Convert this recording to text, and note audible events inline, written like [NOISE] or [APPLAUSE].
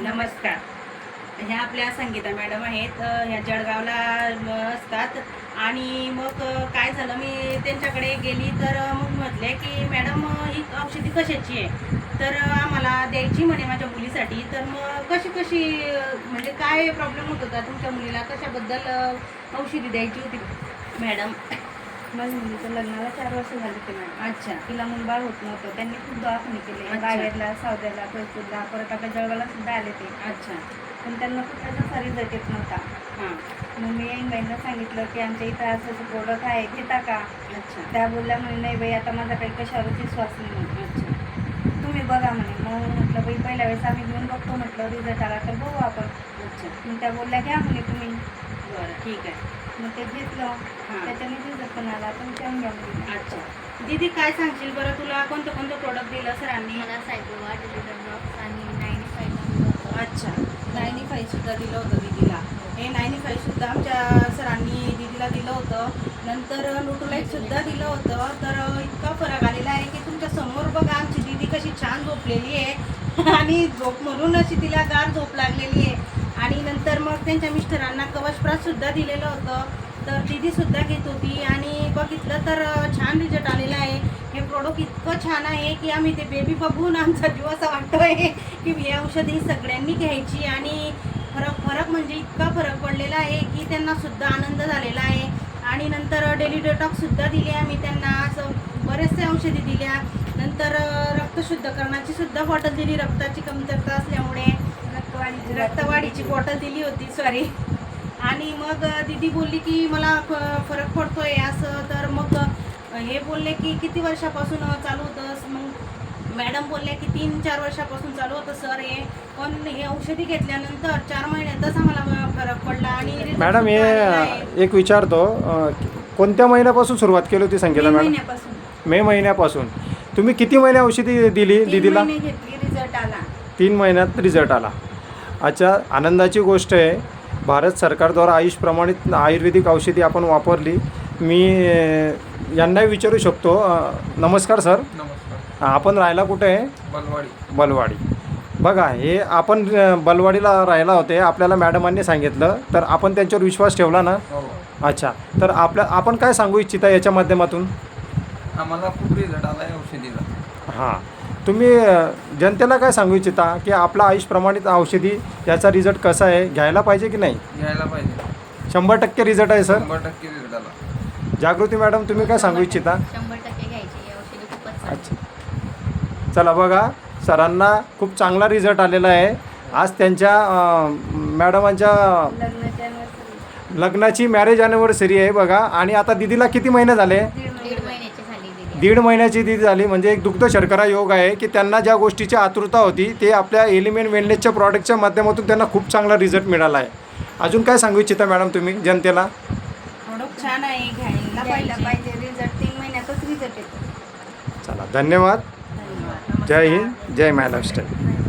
नमस्कार. ह्या आपल्या संगीता मॅडम आहेत. ह्या जळगावला असतात. आणि मग काय झालं मी त्यांच्याकडे गेली तर मग म्हटले की मॅडम ही औषधी कशाची आहे? तर आम्हाला द्यायची म्हणे माझ्या मुलीसाठी. तर मग कशी कशी म्हणजे काय प्रॉब्लेम होत होता तुमच्या मुलीला? कशाबद्दल औषधी द्यायची होती? मॅडम माझ्या मुलीचं लग्नाला चार वर्ष झाले ते मॅडम. अच्छा. तिला मुलबाळ होत नव्हतं. त्यांनी खूप दवाखाने केले. अच्छा. बाहेरला सावद्याला पैसूरला परत आपल्या जळगावला सुद्धा आले ते. अच्छा. पण त्यांना खूप त्याचा रिझल्ट येत नव्हता. हां. मग मी इंग्लंडला सांगितलं की आमच्या इथं असं असं प्रोडक्ट आहे घेता का? अच्छा. त्या बोलल्या म्हणे नाही बाई आता माझा काही कशावरच विश्वास नाही. म्हणे. अच्छा. तुम्ही बघा म्हणे. मग म्हटलं बाई पहिल्या वेळेस आम्ही घेऊन बघतो म्हटलं रिझल्ट आला तर बघू आपण. अच्छा. मग त्या बोलल्या घ्या म्हणे तुम्ही. बरं ठीक आहे. मग ते घेतलं. त्याच्याने रिझल्ट पण आला पण घेऊन घ्या म्हणे. अच्छा. दीदी काय सांगशील बरं? तुला कोणतं कोणतं प्रोडक्ट दिलं? सरांनी? मला सायकोवा डिलिव्हर ड्रॉप्स आणि नाईन्टी फाईव्ह अच्छा. नाईन्टी फाईव्ह सुद्धा दिलं होतं दीदीला. हे नाईन्टी फाईव्ह सुद्धा आमच्या सरांनी दीदीला दिलं होतं. नंतर सुद्धा दिलं होतं. तर इतका फरक आलेला आहे की तुमच्यासमोर बघा आमची दीदी कशी छान झोपलेली आहे. [LAUGHS] आणि झोप म्हणून अशी तिला गार झोप लागलेली आहे. आणि नंतर मग त्यांच्या मिस्टरांना कवचप्राससुद्धा दिलेलं होतं. तर दीदीसुद्धा घेत होती. आणि बघितलं तर छान रिझल्ट आलेला आहे. हे प्रोडक्ट इतकं छान आहे की आम्ही ते बेबी बघून आमचा जीव असा वाटतोय की ही औषधी सगळ्यांनी घ्यायची. आणि फरक फरक म्हणजे इतका फरक पडलेला आहे की त्यांना सुद्धा आनंद झालेला आहे. आणि नंतर डेली डेटॉक्ससुद्धा दिली दिले आम्ही त्यांना. असं बरेचसे औषधी दिल्या. नंतर रक्त शुद्धकरणाची सुद्धा बॉटल दिली. रक्ताची कमतरता असल्यामुळे रक्तवाढीची रक्तवाढीची बॉटल दिली होती. सॉरी आणि मग दीदी बोलली की मला फरक पडतोय. असं तर मग हे बोलले की किती वर्षापासून चालू होतं मग मॅडम बोलले की तीन चार वर्षापासून चालू होतं सर. हे पण हे औषधी घेतल्यानंतर चार महिन्यातच आम्हाला फरक पडला आणि मॅडम हे. एक विचारतो कोणत्या महिन्यापासून सुरुवात केली होती संगीता मॅडम? महिन्यापासून. मे महिन्यापासून. तुम्ही किती महिने औषधी दिली तीन दीदीला? महिने घेतली रिझल्ट आला. तीन महिन्यात रिझल्ट आला. अच्छा आनंदाची गोष्ट आहे भारत सरकारद्वारा आयुष प्रमाणित आयुर्वेदिक औषधी आपण वापरली. मी यांनाही विचारू शकतो. अ, नमस्कार सर. नमस्कार. आपण राहायला कुठे आहे? बलवाडी. बलवाडी. बघा हे आपण अ, बलवाडीला राहायला होते आपल्याला मॅडमांनी सांगितलं तर आपण त्यांच्यावर विश्वास ठेवला ना? हो. अच्छा तर आपल्या आपण काय सांगू इच्छिता याच्या माध्यमातून? आम्हाला खूप रिझल्ट आला आहे औषधीला. हां. तुम्ही अ, जनतेला काय सांगू इच्छिता की आपला आयुष प्रमाणित औषधी याचा रिझल्ट कसा आहे? घ्यायला पाहिजे की नाही? घ्यायला पाहिजे. शंभर टक्के रिझल्ट आहे सर. शंभर टक्के रिझल्ट आला. जागृती मॅडम तुम्ही काय सांगू इच्छिता? शंभर टक्के घ्यायची ही औषधी खूपच चांगली. अच्छा. चला बघा सरांना खूप चांगला रिझल्ट आलेला आहे. आज त्यांच्या अ, मॅडमांच्या लग्नाच्या anniversary. लग्नाची मॅरेज ॲनिव्हर्सरी आहे बघा. आणि आता दिदीला किती महिने झाले? दीड दीड महिने महिन्याची झाली दिली दीड महिन्याची दिदी झाली. म्हणजे एक दुग्ध शर्करा योग आहे की त्यांना ज्या गोष्टीची आतुरता होती ते आपल्या एलिमेंट वेलनेसच्या प्रॉडक्टच्या माध्यमातून त्यांना खूप चांगला रिझल्ट मिळाला आहे. अजून काय सांगू इच्छिता मॅडम तुम्ही जनतेला? प्रोडक्ट छान आहे घ्यायला घ्यायला पाहिजे. पाहिजे रिझल्ट तीन महिन्यातच रिझल्ट येतो. चला धन्यवाद धन्यवाद. जय हिंद जय महाराष्ट्र.